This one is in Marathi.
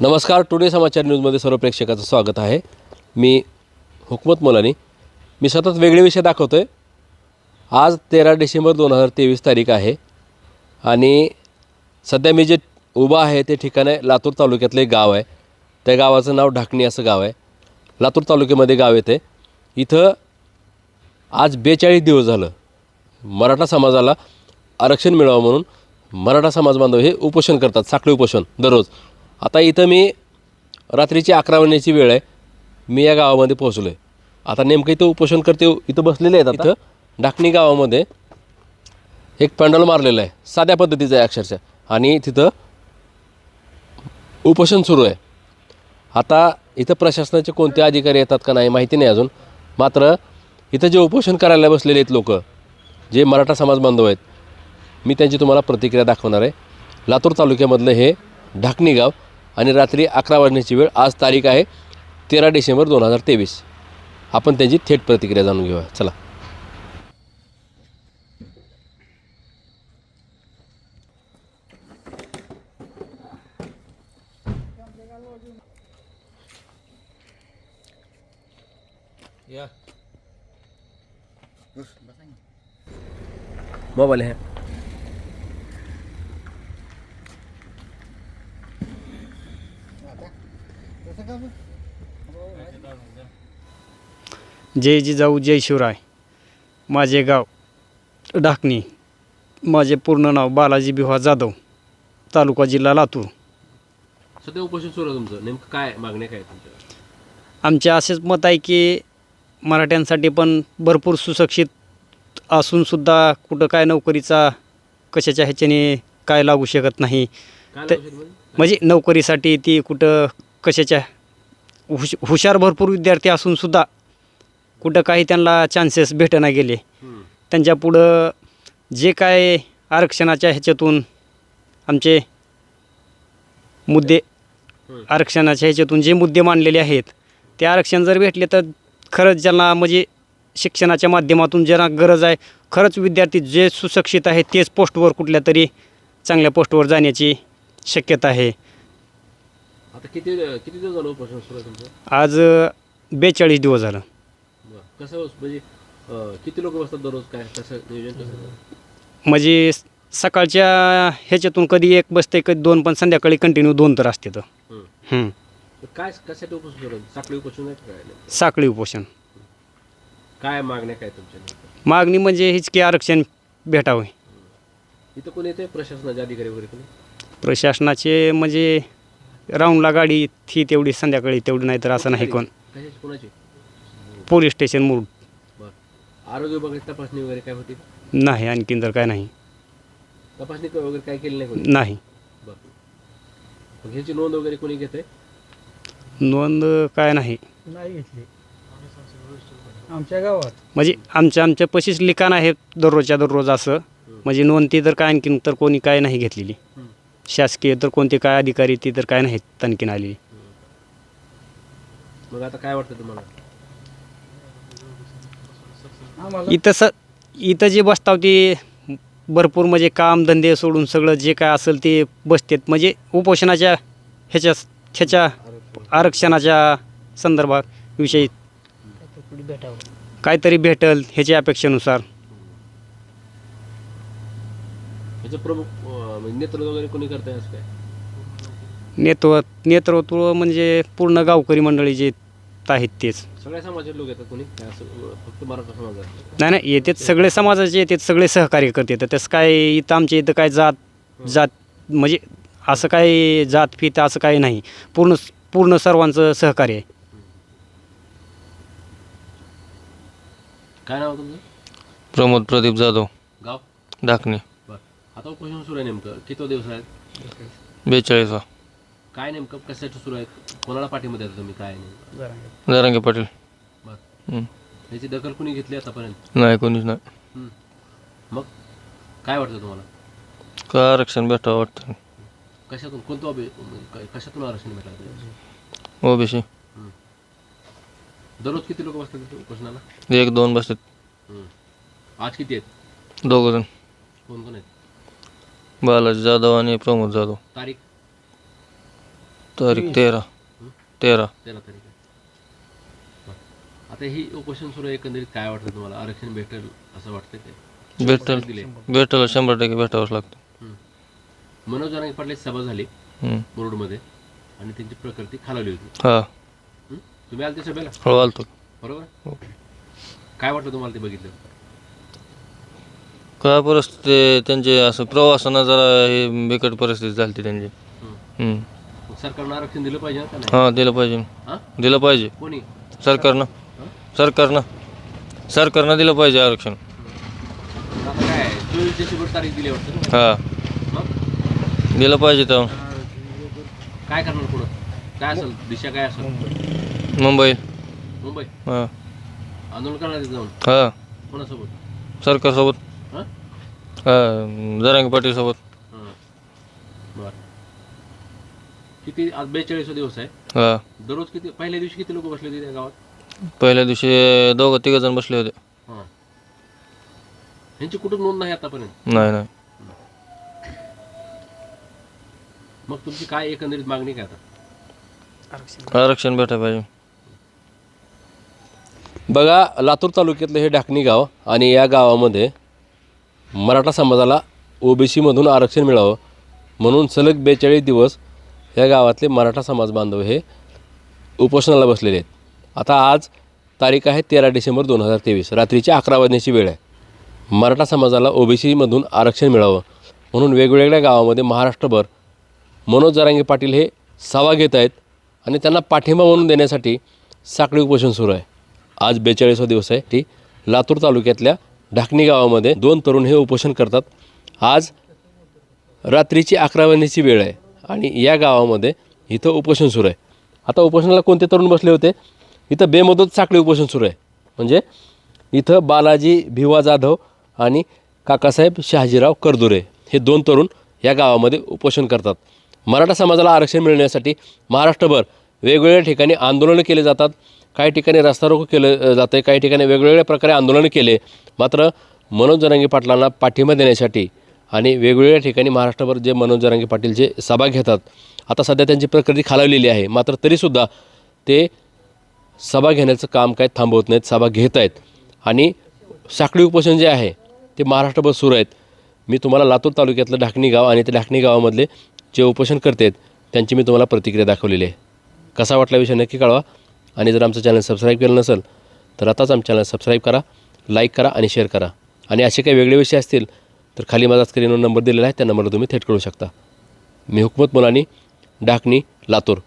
नमस्कार टुडे समाचार न्यूजमध्ये सर्व प्रेक्षकाचं स्वागत आहे. मी हुकमत मोलानी. मी सतत वेगळे विषय दाखवतो आहे आज तेरा डिसेंबर दोन हजार तेवीस तारीख आहे आणि सध्या मी जे उभा आहे ते ठिकाण आहे लातूर तालुक्यातलं एक गाव आहे. त्या गावाचं नाव ढाकणी असं गाव आहे. लातूर तालुक्यामध्ये गाव येते. इथं आज बेचाळीस दिवस झालं. मराठा समाजाला आरक्षण मिळावं म्हणून मराठा समाज बांधव हे उपोषण करतात साखळी उपोषण दररोज. आता इथं मी रात्रीची अकरा वाजण्याची वेळ आहे. मी या गावामध्ये पोहोचलो आहे आता नेमकं इथं उपोषण करते इथं बसलेले आहेत आता. इथं? ढाकणी गावामध्ये एक पॅन्डल मारलेलं आहे. साध्या पद्धतीचं आहे अक्षरशः. आणि तिथं उपोषण सुरू आहे. आता इथं प्रशासनाचे कोणते अधिकारी येतात का नाही माहिती नाही अजून. मात्र इथं जे उपोषण करायला बसलेले आहेत लोक जे मराठा समाज बांधव आहेत मी त्यांची तुम्हाला प्रतिक्रिया दाखवणार आहे. लातूर तालुक्यामधलं हे ढाकणी गाव. आणि रात्री अकरा वाजण्याची वेळ आज तारीख आहे तेरा डिसेंबर दोन हजार तेवीस. आपण त्यांची थेट प्रतिक्रिया जाणून घेऊया. चला. मोबाईल आहे. जय जिजाऊ जय शिवराय. माझे गाव ढाकणी. माझे पूर्ण नाव बालाजी बिहा जाधव तालुका जिल्हा लातूर. सध्या उपोषण सुरू आहे तुमचं. नेमकं काय मागण्या काय आहेत तुमच्या? आमचे असेच मत आहे की मराठ्यांसाठी पण भरपूर सुशिक्षित असूनसुद्धा कुठं काय नोकरीचा कशाच्या ह्याच्याने काय लागू शकत नाही. काय ते- लक्षात म्हणजे? म्हणजे नोकरीसाठी ती कुठं कशाच्या हुश हुशार भरपूर विद्यार्थी असूनसुद्धा कुठं काही त्यांना चान्सेस भेटना गेले. त्यांच्या पुढं जे काय आरक्षणाच्या ह्याच्यातून आमचे मुद्दे. आरक्षणाच्या ह्याच्यातून जे मुद्दे मांडलेले आहेत ते आरक्षण जर भेटले तर खरंच ज्यांना म्हणजे शिक्षणाच्या माध्यमातून ज्यांना गरज आहे खरंच विद्यार्थी जे सुशिक्षित आहेत तेच पोस्टवर कुठल्या तरी चांगल्या पोस्टवर जाण्याची शक्यता आहे आता किती किती दिवस झालं उपोषण सुरू आहे तुमचं आज बेचाळीस दिवस झालं बरं. कसं म्हणजे अं, किती लोक बसतात दररोज काय कसं नियोजन कसं म्हणजे स- सकाळच्या ह्याच्यातून कधी एक बसते कधी दोन पण संध्याकाळी कंटिन्यू दोन तर असते तर. हं. काय कशासाठी उपोषण सुरू आहे साखळी उपोषण का काय नाही? साखळी उपोषण काय मागण्या काय तुमच्या नेमक्या? मागणी म्हणजे हीच की आरक्षण भेटावे इथं कोणी येते प्रशासनाचे अधिकारी वगैरे कोणी प्रशासनाचे म्हणजे राऊंडला गाडी ही तेवढी संध्याकाळी तेवढी नाही तर असं नाही कोण. कशाची? कोणाची? पोलीस स्टेशन मूळ बरं. आरोग्य विभागाची तपासणी वगैरे काय होती? नाही आणखीन तर काय नाही. तपासणी वगैरे काय केली नाही कोणी? नाही. बरं. मग ह्याची नोंद वगैरे कोणी घेते नोंद काय नाही. नाही घेतली. आमच्या गावात. म्हणजे आमच्या आमच्या पशीच लिखाण आहे दररोजच्या दररोज असं. म्हणजे नोंद ती तर काय आणखीन तर कोणी काय नाही घेतलेली. हं. शासकीय तर कोणते काय अधिकारी ती तर काय नाहीत आणखीन आलेली. मग आता काय वाटतं तुम्हाला? इथं स इथं जे बसताव ते भरपूर म्हणजे काम धंदे सोडून सगळं जे काय असेल ते बसतात. म्हणजे उपोषणाच्या ह्याच्या ह्याच्या आरक्षणाच्या संदर्भात विषयी भेटावं? काहीतरी भेटल ह्याच्या अपेक्षेनुसार. ह्याचं प्रमुख म्हणजे नेतृत्व वगैरे कोणी करताय असं काय? नेतृत्व नेतृत्व म्हणजे पूर्ण गावकरी मंडळी जे आहेत तेच. सगळ्या समाजाचे लोक येतात कोणी? काय असं अं, फक्त मराठा समाजात? नाही नाही येतात सगळे समाजाचे येतात सगळे सहकार्य करतात तसं काय इथं आमच्या इथं काय जात जात म्हणजे असं काय जात फित असं काही नाही. पूर्ण पूर्ण सर्वांचं सहकार्य आहे. काय नाव आहे तुमचं? प्रमोद प्रदीप जाधव. गाव? बरं आता उपोषण सुरू आहे नेमकं. किती दिवस आहेत? बेचाळीसवा काय नेमकं? कशासाठी सुरू आहेत? कोणाला पाठीमध्ये येतं तुम्ही? काय नाही. जरा नारंगे पाटील. बरं. हं. याची दखल कुणी घेतली आतापर्यंत? नाही कोणीच नाही. हं. मग काय वाटतं तुम्हाला? का आरक्षण भेटावं वाटतं? कशातून? कोणतं अभि- म्हणजे कशातून आरक्षण भेटलं ओबीसी. दररोज किती लोक बसतात तिथे उपोषणाला? एक दोन बसतात. हं. आज किती आहेत? दोघं जण. कोण कोण आहेत? बालाजी जाधव आणि प्रमोद जाधव. तारीख? तारीख तेरा. तेरा. तेरा तारीख आहे. बरं. आता ही उपोषण सुरू आहे, एकंदरीत काय वाटतं तुम्हाला? आरक्षण भेटेल असं वाटतं काय भेटल. दिले भेटायला शंभर टक्के भेटावंच लागतं. मनोज जरांगे पाटलाची सभा झाली हम्म. मुरुडमध्ये आणि त्यांची प्रकृती खालावली होती. हा. हं? तुम्ही आले त्या सभेला? हो आलतो. बरोबर? काय वाटलं तुम्हाला ते बघितलं? काय परिस्थिती त्यांचे असं प्रवासानं जरा हे बिकट परिस्थिती झाली त्यांची. हं. हम्म. मग सरकारनं आरक्षण दिलं पाहिजे ना का नाही हा दिलं पाहिजे. हां? दिलं पाहिजे. कोणी? सरकारनं. सरकारनं. सरकारनं दिलं पाहिजे आरक्षण. आता काय चोवीस डिसेंबर तारीख दिली वाटतं ना हा. मग? दिलं पाहिजे तर काय करणार पुढं? काय असेल? दिशा काय असेल? मुंबई. मुंबई? हा. आंदोलन करणार तिथे जाऊन? हा. कोणासोबत? सरकारसोबत. हां? हा जरांगी पाटीलसोबत हां. बरं. किती आज बेचाळीस दिवस आहे. हा. दररोज किती पहिल्या दिवशी किती लोक बसले होते त्या गावात? पहिल्या दिवशी दोघं तिघ जण बसले होते. हां. ह्यांची कुठं नोंद नाही आतापर्यंत? नाही नाही. मग तुमची काय एकंदरीत मागणी काय आता? आरक्षण. आरक्षण भेटायला पाहिजे. बघा लातूर तालुक्यातलं हे ढाकणी गाव आणि या गावामध्ये मराठा समाजाला ओबीसीमधून आरक्षण मिळावं म्हणून सलग बेचाळीस दिवस या गावातले मराठा समाज बांधव हे उपोषणाला बसलेले आहेत. आता आज तारीख आहे तेरा डिसेंबर दोन हजार तेवीस. रात्रीची अकरा वाजण्याची वेळ आहे. मराठा समाजाला ओबीसीमधून आरक्षण मिळावं म्हणून वेगवेगळ्या गावामध्ये महाराष्ट्रभर मनोज जरांगे पाटील हे सभा घेत आहेत आणि त्यांना पाठिंबा म्हणून देण्यासाठी साखळी उपोषण सुरू आहे. आज बेचाळीसवा दिवस आहे. ती लातूर तालुक्यातल्या ढाकणी गावामध्ये दोन तरुण हे उपोषण करतात. आज रात्रीची अकरा वाजण्याची वेळ आहे आणि या गावामध्ये इथं उपोषण सुरू आहे. आता उपोषणाला कोणते तरुण बसले होते? इथं बेमदत साखळी उपोषण सुरू आहे. म्हणजे इथं बालाजी भिवा जाधव आणि काकासाहेब शहाजीराव करदुरे हे दोन तरुण या गावामध्ये उपोषण करतात. मराठा समाजाला आरक्षण मिळण्यासाठी महाराष्ट्रभर वेगवेगळ्या ठिकाणी आंदोलनं केले जातात. काही ठिकाणी रस्ता रोको केलं जातं आहे काही ठिकाणी वेगवेगळ्या प्रकारे आंदोलनं केले. मात्र मनोज जरांगे पाटलांना पाठिंबा देण्यासाठी आणि वेगवेगळ्या ठिकाणी महाराष्ट्रभर जे मनोज जरांगे पाटील जे सभा घेतात आता सध्या त्यांची प्रकृती खालावलेली आहे. मात्र तरीसुद्धा ते सभा घेण्याचं काम काय थांबवत नाहीत सभा घेत आहेत. आणि साखळी उपोषण जे आहे ते महाराष्ट्रभर सुरू आहेत. मी तुम्हाला लातूर तालुक्यातलं ढाकणी गाव आणि त्या ढाकणी गावामधले जे उपोषण करतात त्यांची मी तुम्हाला प्रतिक्रिया दाखवलेली आहे. कसा वाटला विषय? नक्की कळवा. आणि जर आमचं चॅनल सबस्क्राईब केलं नसेल तर आताच आमचं चॅनल सबस्क्राईब करा लाईक करा आणि शेअर करा. आणि असे काही वेगळे विषय असतील तर खाली माझा स्क्रीनवर नंबर दिलेला आहे त्या नंबरला तुम्ही थेट करू शकता. मी हुकमत मुलानी ढाकणी लातूर.